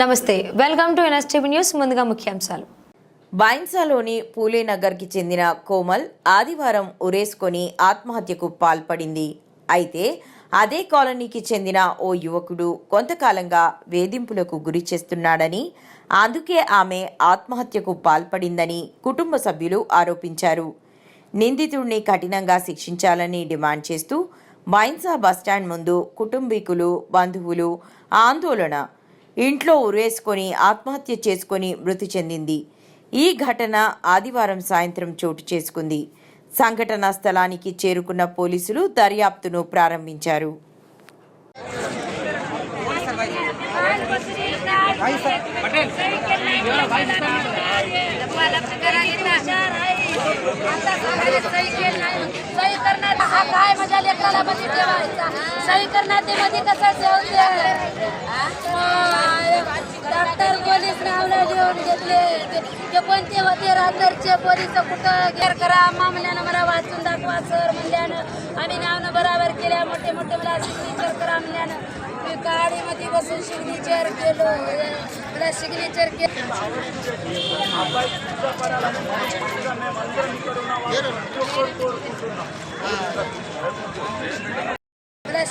నమస్తే welcome to NSTV news ముందుగా ముఖ్యాంశాలు. బైన్సాలోని పూలేనగర్కి చెందిన కోమల్ ఆదివారం ఉరేసుకొని ఆత్మహత్యకు పాల్పడింది. అయితే అదే కాలనీకి చెందిన ఓ యువకుడు కొంతకాలంగా వేధింపులకు గురి చేస్తున్నాడని అందుకే ఆమె ఆత్మహత్యకు పాల్పడిందని కుటుంబ సభ్యులు ఆరోపించారు. నిందితుడిని కఠినంగా శిక్షించాలని డిమాండ్ చేస్తూ బైన్సా బస్టాండ్ ముందు కుటుంబీకులు బంధువులు ఆందోళన ఇంట్లో ఉరేసుకొని ఆత్మహత్య చేసుకొని మృతి చెందింది ఈ ఘటన ఆదివారం సాయంత్రం చోటు చేసుకుంది సంఘటనా స్థలానికి చేరుకున్న పోలీసులు దర్యాప్తును ప్రారంభించారు सही करण्यात हा काय माझ्या लेकराला मध्ये ठेवायचा सही करण्यात ते मध्ये कसं ठेवते डॉक्टर पोलीस नावला लिहून घेतले. ते- कोणते होते? रात्रचे पोलीस कुठं? घेर करा. मामल्यानं म्हणल्यानं मला वाचून दाखवा सर म्हणल्यानं. आम्ही नावनं बराबर केल्या. मोठे मोठे मला सिग्नेचर करा म्हणल्यानं. मी गाडीमध्ये बसून सिग्नेचर केलो. मला सिग्नेचर केलं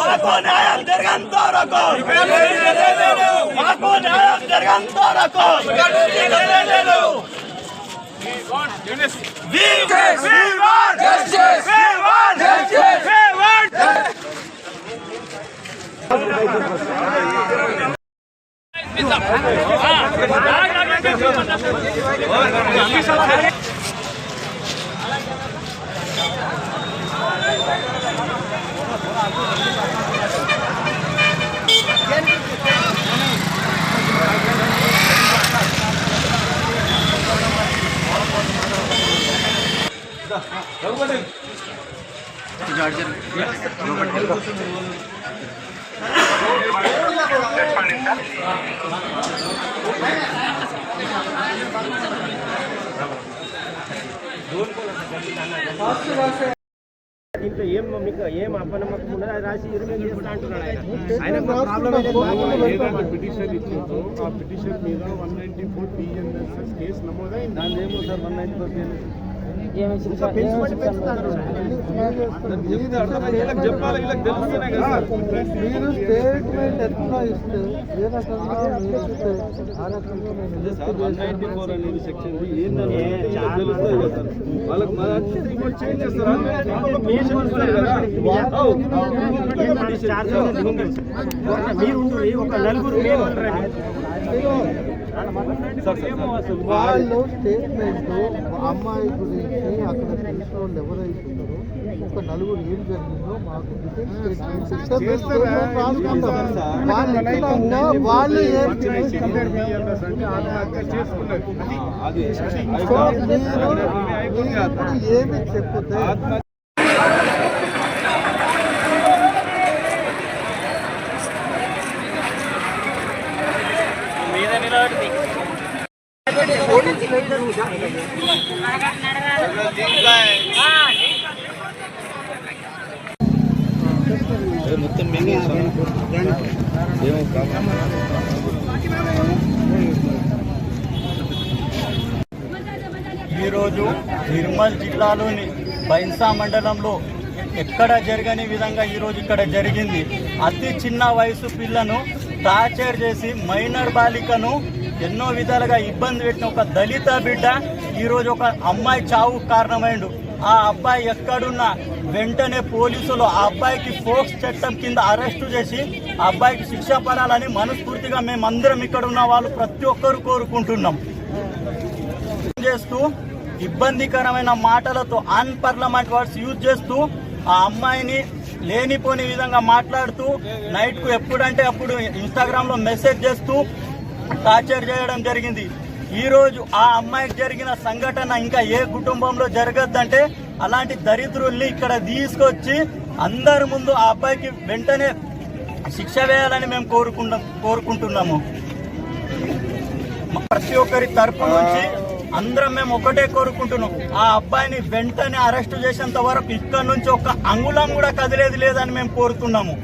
మాకు న్యాయం జరగంత వరకు మాకు న్యాయం జరగంత వరకు ఇక్కడి దీంట్లో ఏం మీకు ఏం అప్పనమ్మకం ఉన్నది అది రాసి ఇరవై చేస్తా అంటున్నాడు ఆయన ఆయన ప్రాబ్లం ఏదైతే పిటిషన్ ఇచ్చిందో ఆ పిటిషన్ మీద one ninety four BNSS case నమోదైంది దాని ఏమో సార్ వన్ నైన్టీ ఫోర్ ఇంకా మీరు స్టేట్మెంట్ ఎట్లా ఇస్తే ఏ రకంగా మీరు ఇస్తే ఆ రకంగా వాళ్ళకి మా చేంజ్ చేస్తారు. మీరు. మీరు ఒక నలుగురు అసలు వాళ్ళు స్టేట్మెంట్ అమ్మాయి గురించి అక్కడ తెలిసిన వాళ్ళు ఎవరైతే ఉన్నారో ఒక నలుగురు ఏం జరిగిందో మాకు వాళ్ళు ఎట్లా ఉన్నా వాళ్ళు ఏం సివియర్ బిఎన్ఎస్ అంటే ఆత్మహత్య చేసుకున్నది అది సో మీరు మీరు మొత్తం ఏమి ఈరోజు నిర్మల్ జిల్లాలోని బైన్సా మండలంలో ఎక్కడ జరగని విధంగా ఈరోజు ఇక్కడ జరిగింది. అతి చిన్న వయసు పిల్లను టార్చర్ చేసి మైనర్ బాలికను ఎన్నో విధాలుగా ఇబ్బంది పెట్టిన ఒక దళిత బిడ్డ ఈరోజు ఒక అమ్మాయి చావు కారణమైండు. ఆ అబ్బాయి ఎక్కడున్నా వెంటనే పోలీసులు ఆ అబ్బాయికి ఫోక్స్ చట్టం కింద అరెస్టు చేసి ఆ అబ్బాయికి శిక్ష పడాలని మనస్ఫూర్తిగా మేమందరం ఇక్కడ ఉన్న వాళ్ళు ప్రతి ఒక్కరు కోరుకుంటున్నాం. చేస్తూ ఇబ్బందికరమైన మాటలతో అన్పార్లమెంట్ వర్డ్స్ యూజ్ చేస్తూ ఆ అమ్మాయిని లేనిపోని విధంగా మాట్లాడుతూ నైట్కు ఎప్పుడంటే అప్పుడు ఇన్స్టాగ్రామ్లో మెసేజ్ చేస్తూ టార్చర్ చేయడం జరిగింది. ఈ రోజు ఆ అమ్మాయికి జరిగిన సంఘటన ఇంకా ఏ కుటుంబంలో జరగద్దంటే అలాంటి దరిద్రుల్ని ఇక్కడ తీసుకొచ్చి అందరి ముందు ఆ అబ్బాయికి వెంటనే శిక్ష వేయాలని మేము కోరుకుంటాం కోరుకుంటున్నాము. ప్రతి ఒక్కరి తరపు నుంచి అందరం మేము ఒకటే కోరుకుంటున్నాం. ఆ అబ్బాయిని వెంటనే అరెస్ట్ చేసేంత వరకు ఇక్కడ నుంచి ఒక అంగుళం కూడా కదిలేది లేదని మేము కోరుతున్నాము.